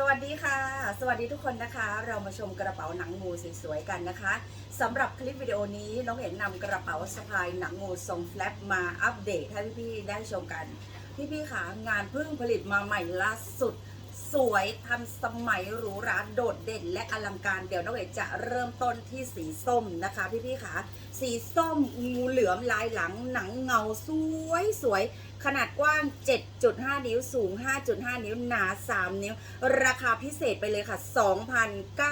สวัสดีค่ะ สวัสดีทุกคนนะคะ เรามาชมกระเป๋าหนังงูสวยๆกันนะคะสำหรับคลิปวิดีโอนี้น้องเห็นนำกระเป๋าสะพายหนังงูทรงแฟลปมาอัปเดตให้พี่ๆได้ชมกัน พี่ๆค่ะงานเพิ่งผลิตมาใหม่ล่าสุด สวยทันสมัยหรูหราโดดเด่นและอลังการเดี๋ยวน้องเอกจะเริ่มต้นที่สีส้มนะคะพี่ๆค่ะ สีส้มงูเหลือมลายหลังหนังเงาสวยสวยๆขนาดกว้าง 7.5 นิ้ว สูง 5.5 นิ้ว หนา 3 นิ้ว ราคาพิเศษไปเลยค่ะ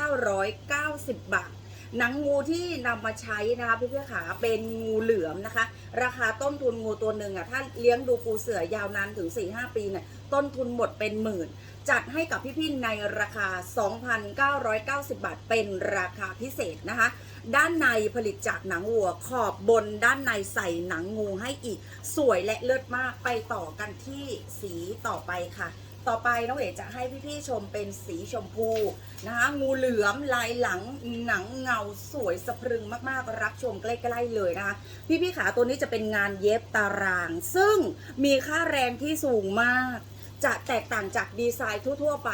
2,990 บาท หนังงูที่นำมาใช้นะคะเพี่อนๆขาเป็นงูเหลือมนะคะ ราคาต้นทุนงูตัวหนึ่งอะถ้าเลี้ยงดูปูเสือยาวนานถึง 4-5 ปีเนี่ยต้นทุนหมดเป็นหมื่น จัดให้กับพี่ๆในราคา 2,990 บาท เป็นราคาพิเศษนะคะ ด้านในผลิตจากหนังวัวขอบบนด้านในใส่หนังงูให้อีก สวยและเลิศมากไปต่อกันที่สีต่อไปค่ะ ต่อไปน้องเอ๋จะให้พี่ๆชมเป็นสีชมพูนะคะงูเหลือมลายหลังหนังเงาสวยสะพรึงมากๆ รับชมใกล้ๆเลยนะคะพี่ๆขาตัวนี้จะเป็นงานเย็บตาราง ซึ่งมีค่าแรงที่สูงมาก จะแตกต่างจากดีไซน์ทั่วๆไป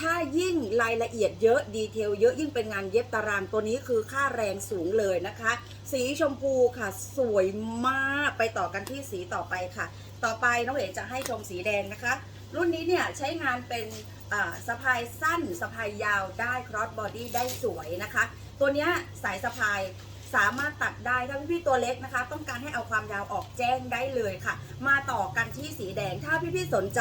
ถ้ายิ่งรายละเอียดเยอะดีเทลเยอะยิ่งเป็นงานเย็บตารางตัวนี้คือค่าแรงสูงเลยนะคะ สีชมพูค่ะ สวยมากไปต่อกันที่สีต่อไปค่ะ ต่อไปน้องเอ๋จะให้ชมสีแดงนะคะ รุ่นนี้เนี่ยใช้งานเป็นสะพายสั้นสะพายยาวได้ครอสบอดี้ได้สวยนะคะ ตัวเนี้ยสายสะพายสามารถตัดได้ถ้าพี่ๆตัวเล็กนะคะ ต้องการให้เอาความยาวออกแจ้งได้เลยค่ะ มาต่อกันที่สีแดงถ้าพี่ๆสนใจ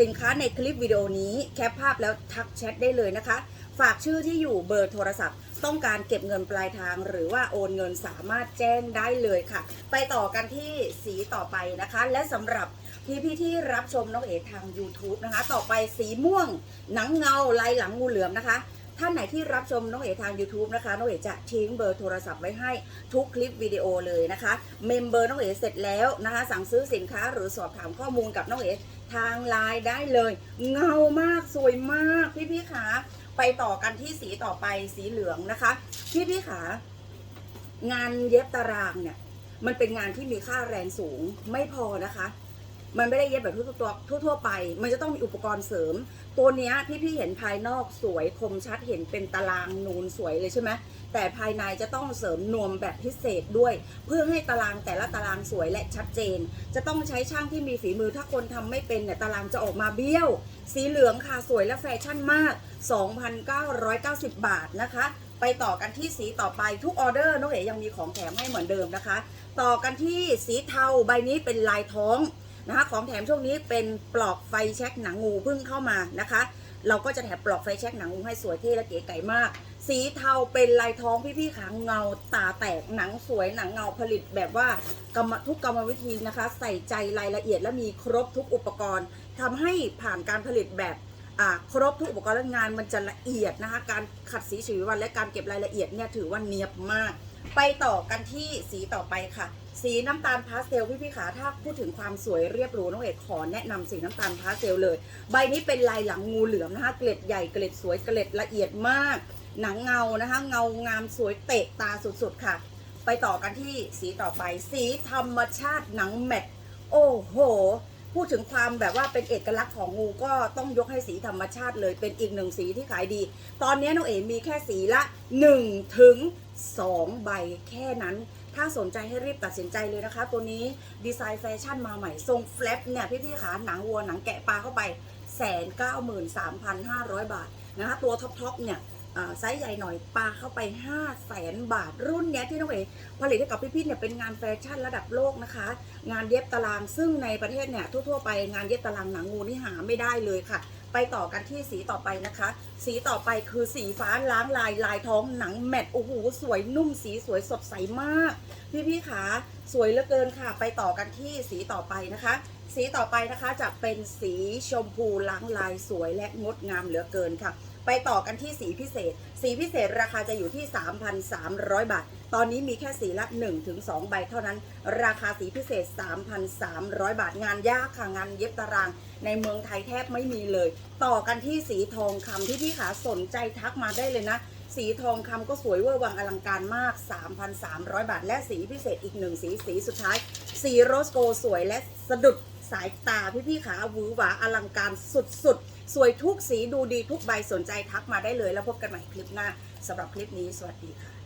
สินค้าในคลิปวิดีโอนี้แคปภาพแล้วทักแชทได้เลยนะคะ ฝากชื่อที่อยู่เบอร์โทรศัพท์ ต้องการเก็บเงินปลายทาง หรือว่าโอนเงินสามารถแจ้งได้เลยค่ะ ไปต่อกันที่สีต่อไปนะคะ และสำหรับพี่พี่ที่รับชมน้องเอ๋ทาง YouTube นะคะ ต่อไปสีม่วง หนังเงาลายหลังงูเหลือมนะคะท่านไหนที่รับชมน้องเอ๋ทาง YouTube นะคะน้องเอ๋จะทิ้งเบอร์โทรศัพท์ไว้ให้ทุกคลิปวิดีโอเลยนะคะ เมมเบอร์น้องเอ๋เสร็จแล้วนะคะ สั่งซื้อสินค้าหรือสอบถามข้อมูลกับน้องเอ๋ ทางไลน์ได้เลย เงามากสวยมากพี่พี่ขาไปต่อกันที่สีต่อไปสีเหลืองนะคะ พี่พี่ขางานเย็บตารางเนี่ย มันเป็นงานที่มีค่าแรงสูงไม่พอนะคะ มันไม่ได้เย็บแบบทั่วๆทั่วๆไป มันจะต้องมีอุปกรณ์เสริม ตัวเนี้ยที่พี่เห็นภายนอกสวยคมชัดเห็นเป็นตารางนูนสวยเลยใช่ไหมแต่ภายในจะต้องเสริมนวมแบบพิเศษด้วย เพื่อให้ตารางแต่ละตารางสวยและชัดเจน จะต้องใช้ช่างที่มีฝีมือถ้าคนทำไม่เป็นเนี่ยตารางจะออกมาเบี้ยว สีเหลืองค่ะสวยและแฟชั่นมาก 2,990 บาทนะคะ ไปต่อกันที่สีต่อไปทุกออเดอร์น้องเอ๋ยังมีของแถมให้เหมือนเดิมนะคะ ต่อกันที่สีเทาใบนี้เป็นลายท้อง นะคะของแถมช่วงนี้เป็นปลอกไฟแช็กหนังงูเพิ่งเข้ามานะคะ เราก็จะแถมปลอกไฟแช็กหนังงูให้สวยเท่และเก๋ไก๋มาก สีเทาเป็นลายท้องพี่ๆขาเงาตาแตกหนังสวยหนังเงาผลิตแบบว่ากรรมทุกกรรมวิธีนะคะ ใส่ใจรายละเอียดและมีครบทุกอุปกรณ์ทำให้ผ่านการผลิตแบบครบทุกอุปกรณ์และงานมันจะละเอียดนะคะ การขัดสีฉวีวันและการเก็บรายละเอียดเนี่ยถือว่าเนียบมาก ไปต่อกันที่สีต่อไปค่ะ สีน้ำตาลพาสเทลพี่พี่ขาถ้าพูดถึงความสวยเรียบหรูน้องเอกขอแนะนำสีน้ำตาลพาสเทลเลย ใบนี้เป็นลายหลังงูเหลือมนะคะเกล็ดใหญ่เกล็ดสวยเกล็ดละเอียดมาก หนังเงานะคะ เงางามสวยเตะตาสุดๆค่ะ ไปต่อกันที่สีต่อไป สีธรรมชาติหนังแมทโอ้โห พูดถึงความแบบว่าเป็นเอกลักษณ์ของงูก็ต้องยกให้สีธรรมชาติเลยเป็นอีกหนึ่งสีที่ขายดี ตอนนี้น้องเอ๋มีแค่สีละ1ถึง2ใบแค่นั้น ถ้าสนใจให้รีบตัดสินใจเลยนะคะ ตัวนี้ดีไซน์แฟชั่นมาใหม่ ทรงแฟลปเนี่ยพี่ๆขาหนังวัวหนังแกะปลาเข้าไปแสนเก้าหมื่นสามพันห้าร้อยบาทนะคะตัวท็อปๆเนี่ย ไซส์ใหญ่หน่อยปลาเข้าไป 5 0 0แสนบาทรุ่นเนี้ยที่น้องเอ๋ผลิตให้กับพี่ๆเนี่ยเป็นงานแฟชั่นระดับโลกนะคะ งานเย็บตารางซึ่งในประเทศเนี่ยทั่วๆไปงานเย็บตารางหนังงูนี่หาไม่ได้เลยค่ะ ไปต่อกันที่สีต่อไปนะคะ สีต่อไปคือสีฟ้าล้างลายลายท้องหนังแมทโอ้โหสวยนุ่มสีสวยสดใสมาก พี่ๆขาสวยเหลือเกินค่ะ ไปต่อกันที่สีต่อไปนะคะสีต่อไปนะคะจะเป็นสีชมพูล้างลายสวยและงดงามเหลือเกินค่ะ ไปต่อกันที่สีพิเศษ สีพิเศษราคาจะอยู่ที่ 3,300 บาท ตอนนี้มีแค่สีละ1-2 ใบเท่านั้น ราคาสีพิเศษ 3,300 บาท งานยากค่ะ งานเย็บตาราง ในเมืองไทยแทบไม่มีเลย ต่อกันที่สีทองคำที่พี่ขาสนใจทักมาได้เลยนะสีทองคำก็สวยเวอร์วังอลังการมาก 3,300 บาท และสีพิเศษอีกหนึ่งสีสีสุดท้าย สีโรสโกสวยและสะดุดสายตาพี่ๆขาหวือหวาอลังการสุดๆสวยทุกสีดูดีทุกใบสนใจทักมาได้เลย แล้วพบกันใหม่คลิปหน้าสำหรับคลิปนี้สวัสดีค่ะ